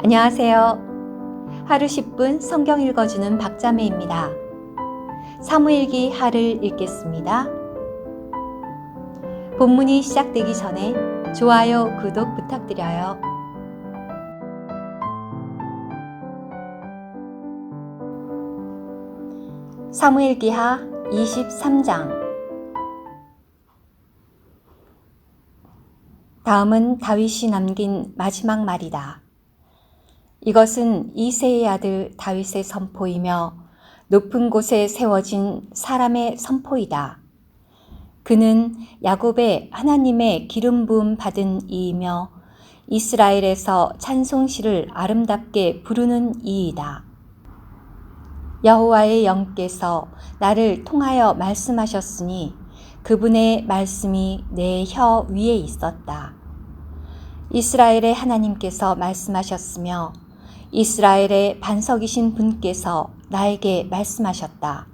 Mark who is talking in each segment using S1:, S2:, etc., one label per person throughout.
S1: 안녕하세요. 하루 10분 성경 읽어주는 박자매입니다. 사무일기 하를 읽겠습니다. 본문이 시작되기 전에 좋아요, 구독 부탁드려요. 사무일기하 23장 다음은 다윗이 남긴 마지막 말이다. 이것은 이세의 아들 다윗의 선포이며 높은 곳에 세워진 사람의 선포이다. 그는 야곱의 하나님의 기름 부음 받은 이이며 이스라엘에서 찬송시를 아름답게 부르는 이이다. 여호와의 영께서 나를 통하여 말씀하셨으니 그분의 말씀이 내 혀 위에 있었다. 이스라엘의 하나님께서 말씀하셨으며 이스라엘의 반석이신 분께서 나에게 말씀하셨다.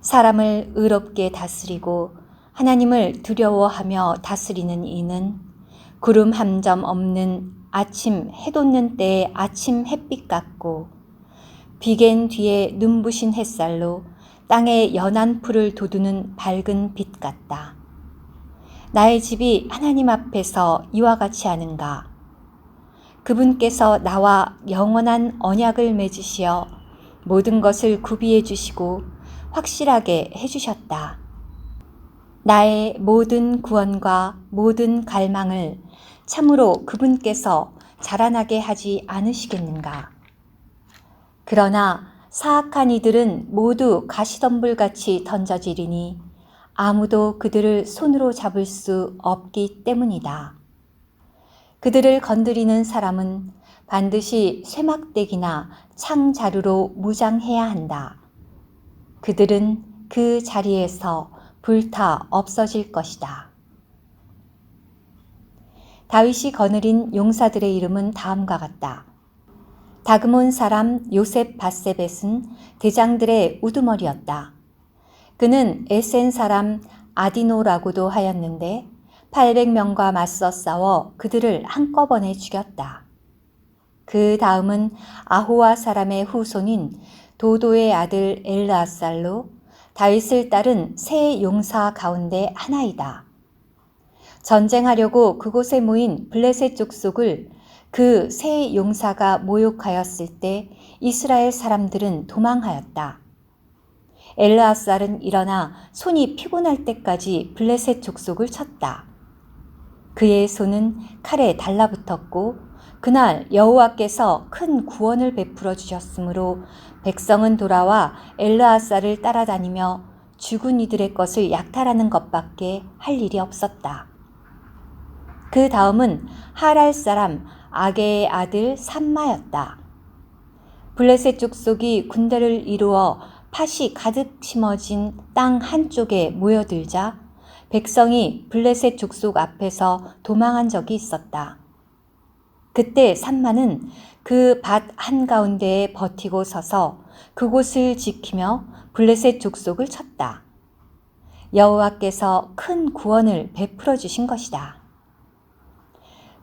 S1: 사람을 의롭게 다스리고 하나님을 두려워하며 다스리는 이는 구름 한 점 없는 아침 해돋는 때의 아침 햇빛 같고 비갠 뒤에 눈부신 햇살로 땅의 연한 풀을 돋우는 밝은 빛 같다. 나의 집이 하나님 앞에서 이와 같이 하는가? 그분께서 나와 영원한 언약을 맺으시어 모든 것을 구비해 주시고 확실하게 해 주셨다. 나의 모든 구원과 모든 갈망을 참으로 그분께서 자라나게 하지 않으시겠는가? 그러나 사악한 이들은 모두 가시덤불 같이 던져지리니 아무도 그들을 손으로 잡을 수 없기 때문이다. 그들을 건드리는 사람은 반드시 쇠막대기나 창자루로 무장해야 한다. 그들은 그 자리에서 불타 없어질 것이다. 다윗이 거느린 용사들의 이름은 다음과 같다. 다그몬 사람 요셉 바세벳은 대장들의 우두머리였다. 그는 에센 사람 아디노라고도 하였는데 800명과 맞서 싸워 그들을 한꺼번에 죽였다. 그 다음은 아호와 사람의 후손인 도도의 아들 엘르아살로 다윗을 따른 세 용사 가운데 하나이다. 전쟁하려고 그곳에 모인 블레셋 족속을 그 세 용사가 모욕하였을 때 이스라엘 사람들은 도망하였다. 엘르아살은 일어나 손이 피곤할 때까지 블레셋 족속을 쳤다. 그의 손은 칼에 달라붙었고 그날 여호와께서 큰 구원을 베풀어 주셨으므로 백성은 돌아와 엘르아살을 따라다니며 죽은 이들의 것을 약탈하는 것밖에 할 일이 없었다. 그 다음은 하랄 사람 아게의 아들 삼마였다. 블레셋 족속이 군대를 이루어 팥이 가득 심어진 땅 한쪽에 모여들자 백성이 블레셋 족속 앞에서 도망한 적이 있었다. 그때 산마는 그 밭 한가운데에 버티고 서서 그곳을 지키며 블레셋 족속을 쳤다. 여호와께서 큰 구원을 베풀어 주신 것이다.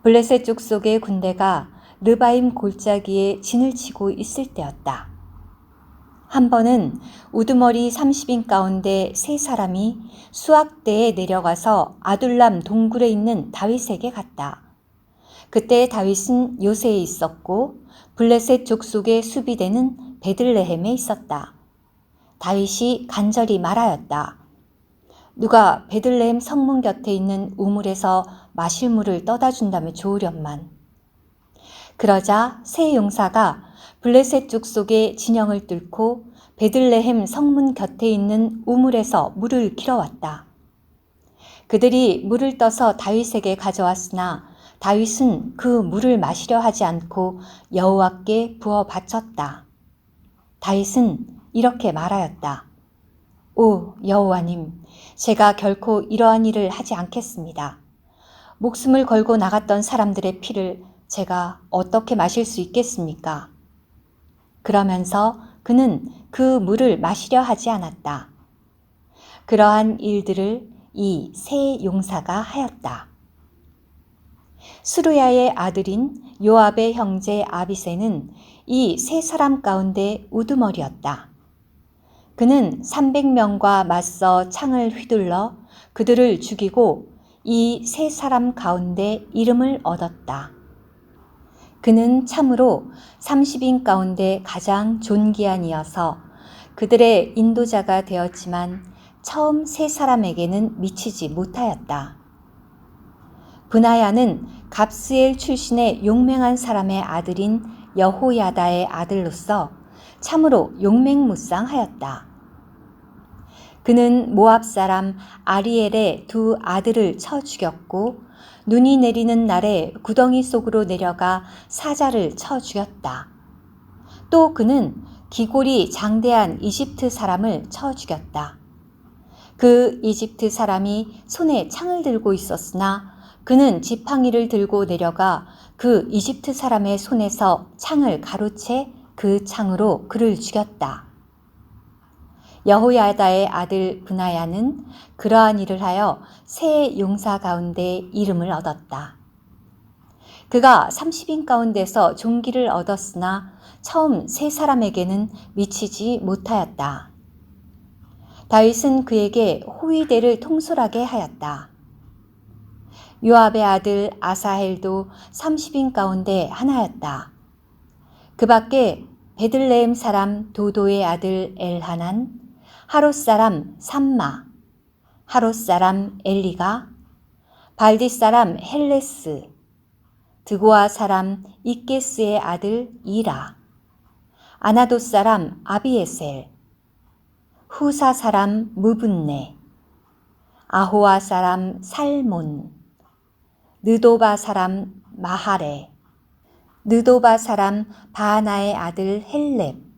S1: 블레셋 족속의 군대가 르바임 골짜기에 진을 치고 있을 때였다. 한 번은 우두머리 30인 가운데 세 사람이 수학대에 내려가서 아둘람 동굴에 있는 다윗에게 갔다. 그때 다윗은 요새에 있었고 블레셋 족속의 수비대는 베들레헴에 있었다. 다윗이 간절히 말하였다. 누가 베들레헴 성문 곁에 있는 우물에서 마실 물을 떠다 준다면 좋으련만. 그러자 세 용사가 블레셋 족속의 진영을 뚫고 베들레헴 성문 곁에 있는 우물에서 물을 길어왔다. 그들이 물을 떠서 다윗에게 가져왔으나 다윗은 그 물을 마시려 하지 않고 여호와께 부어 바쳤다. 다윗은 이렇게 말하였다. 오 여호와님, 제가 결코 이러한 일을 하지 않겠습니다. 목숨을 걸고 나갔던 사람들의 피를 제가 어떻게 마실 수 있겠습니까? 그러면서 그는 그 물을 마시려 하지 않았다. 그러한 일들을 이 세 용사가 하였다. 스루야의 아들인 요압의 형제 아비세는 이 세 사람 가운데 우두머리였다. 그는 300명과 맞서 창을 휘둘러 그들을 죽이고 이 세 사람 가운데 이름을 얻었다. 그는 참으로 30인 가운데 가장 존귀한 이어서 그들의 인도자가 되었지만 처음 세 사람에게는 미치지 못하였다. 분하야는 갑스엘 출신의 용맹한 사람의 아들인 여호야다의 아들로서 참으로 용맹무쌍하였다. 그는 모압 사람 아리엘의 두 아들을 쳐 죽였고 눈이 내리는 날에 구덩이 속으로 내려가 사자를 쳐 죽였다. 또 그는 기골이 장대한 이집트 사람을 쳐 죽였다. 그 이집트 사람이 손에 창을 들고 있었으나 그는 지팡이를 들고 내려가 그 이집트 사람의 손에서 창을 가로채 그 창으로 그를 죽였다. 여호야다의 아들 분하야는 그러한 일을 하여 새 용사 가운데 이름을 얻었다. 그가 30인 가운데서 종기를 얻었으나 처음 세 사람에게는 미치지 못하였다. 다윗은 그에게 호위대를 통솔하게 하였다. 요압의 아들 아사헬도 30인 가운데 하나였다. 그 밖에 베들레헴 사람 도도의 아들 엘하난, 하롯 사람 삼마, 하롯 사람 엘리가, 발디 사람 헬레스, 드고아 사람 이케스의 아들 이라, 아나도 사람 아비에셀, 후사 사람 무분네, 아호아 사람 살몬, 느도바 사람 마하레, 느도바 사람 바하나의 아들 헬렙,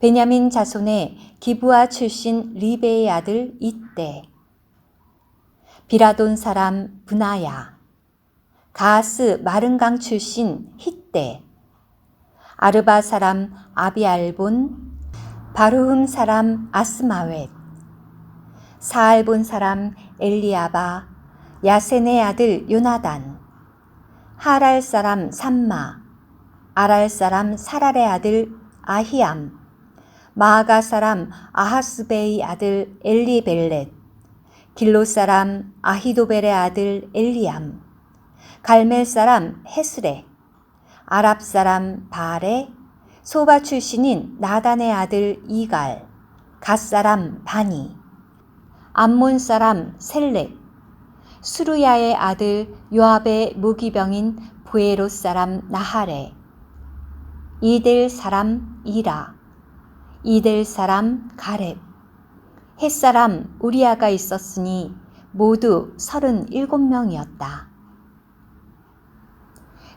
S1: 베냐민 자손의 기부아 출신 리베의 아들 이때, 비라돈 사람 분하야, 가스 마른강 출신 히때, 아르바 사람 아비알본, 바루흠 사람 아스마웻, 사알본 사람 엘리아바, 야센의 아들 요나단, 하랄 사람 삼마, 아랄 사람 사랄의 아들 아히암, 마아가 사람 아하스베의 아들 엘리벨렛, 길로 사람 아히도벨의 아들 엘리암, 갈멜 사람 헤스레, 아랍 사람 바레, 소바 출신인 나단의 아들 이갈, 갓 사람 바니, 암몬 사람 셀렉, 수루야의 아들 요압의 무기병인 부에로 사람 나하레, 이델 사람 이라, 이델 사람 가렙, 햇 사람 우리아가 있었으니 모두 서른일곱 명이었다.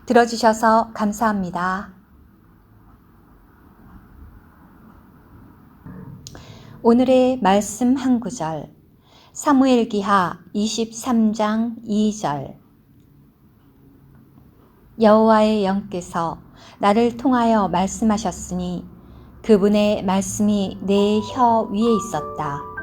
S1: 들어주셔서 감사합니다. 오늘의 말씀 한 구절. 사무엘기하 23장 2절 여호와의 영께서 나를 통하여 말씀하셨으니 그분의 말씀이 내 혀 위에 있었다.